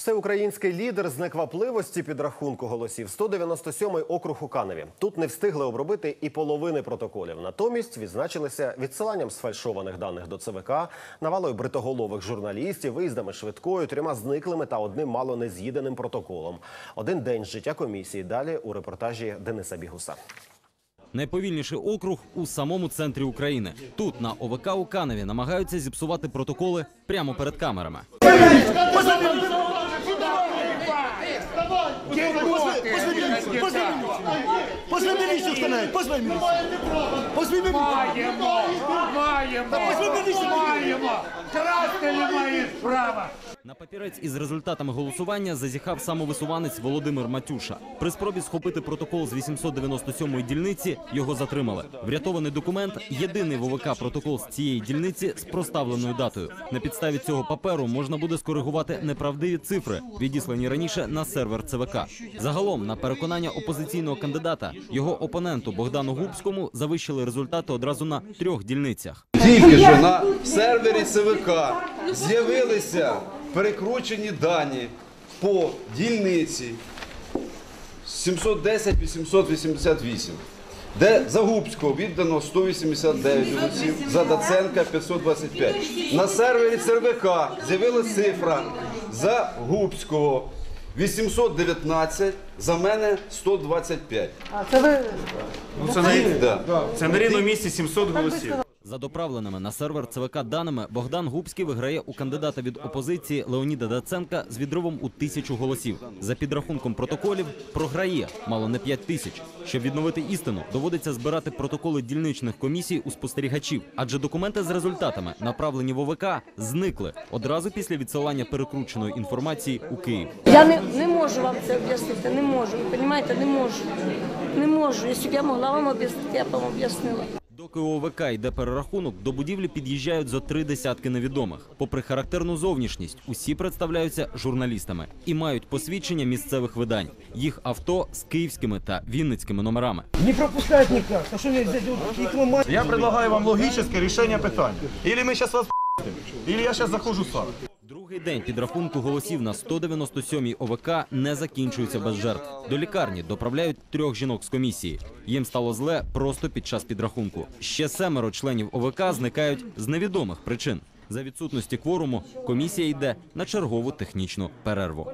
Всеукраїнський лідер з неквапливості підрахунку голосів 197-й округ у Каневі. Тут не встигли обробити і половини протоколів. Натомість відзначилися відсиланням сфальшованих даних до ЦВК, навалою бритоголових журналістів, виїздами швидкою, трьома зниклими та одним мало не з'їденим протоколом. Один день життя комісії. Далі у репортажі Дениса Бігуса. Найповільніший округ у самому центрі України. Тут на ОВК у Каневі намагаються зіпсувати протоколи прямо перед камерами. Позвони міліцію встанови, позвони міліцію. Позвони міліцію. Маємо, маємо, маємо. Красти не маєш права. На папірець із результатами голосування зазіхав самовисуванець Володимир Матюша. При спробі схопити протокол з 897-ї дільниці його затримали. Врятований документ єдиний в ОВК протокол з цієї дільниці з проставленою датою. На підставі цього паперу можна буде скоригувати неправдиві цифри, відіслані раніше на сервер ЦВК. Загалом, на переконання опозиційного кандидата, його опоненту Богдану Губському завищили результати одразу на трьох дільницях. Тільки що на сервері ЦВК з'явилися перекручені дані по дільниці 710-888, де Загубського віддано 189 голосів, за Даценка 525. На сервері ЦВК з'явилася цифра за Губського 819, за мене 125. Ну, це, на, Да. це на рівному місці 700 голосів. За доправленими на сервер ЦВК даними Богдан Губський виграє у кандидата від опозиції Леоніда Даценка з відривом у тисячу голосів. За підрахунком протоколів програє мало не 5 тисяч. Щоб відновити істину, доводиться збирати протоколи дільничних комісій у спостерігачів, адже документи з результатами, направлені в ОВК, зникли одразу після відсилання перекрученої інформації у Київ. Я не, не можу вам це об'яснити, не можу. Ви розумієте, не можу. Не можу. Якщо б я могла вам об'яснити, я б вам об'яснила. Доки у ОВК йде перерахунок, до будівлі під'їжджають зо три десятки невідомих. Попри характерну зовнішність, усі представляються журналістами і мають посвідчення місцевих видань. Їх авто з київськими та вінницькими номерами. Не пропускать никак. А что мне здесь вот их ломать? Я предлагаю вам логічне рішення питання. Ілі ми зараз вас ілі я зараз заходжу сам. Другий день підрахунку голосів на 197-й ОВК не закінчується без жертв. До лікарні доправляють трьох жінок з комісії. Їм стало зле просто під час підрахунку. Ще семеро членів ОВК зникають з невідомих причин. За відсутності кворуму комісія йде на чергову технічну перерву.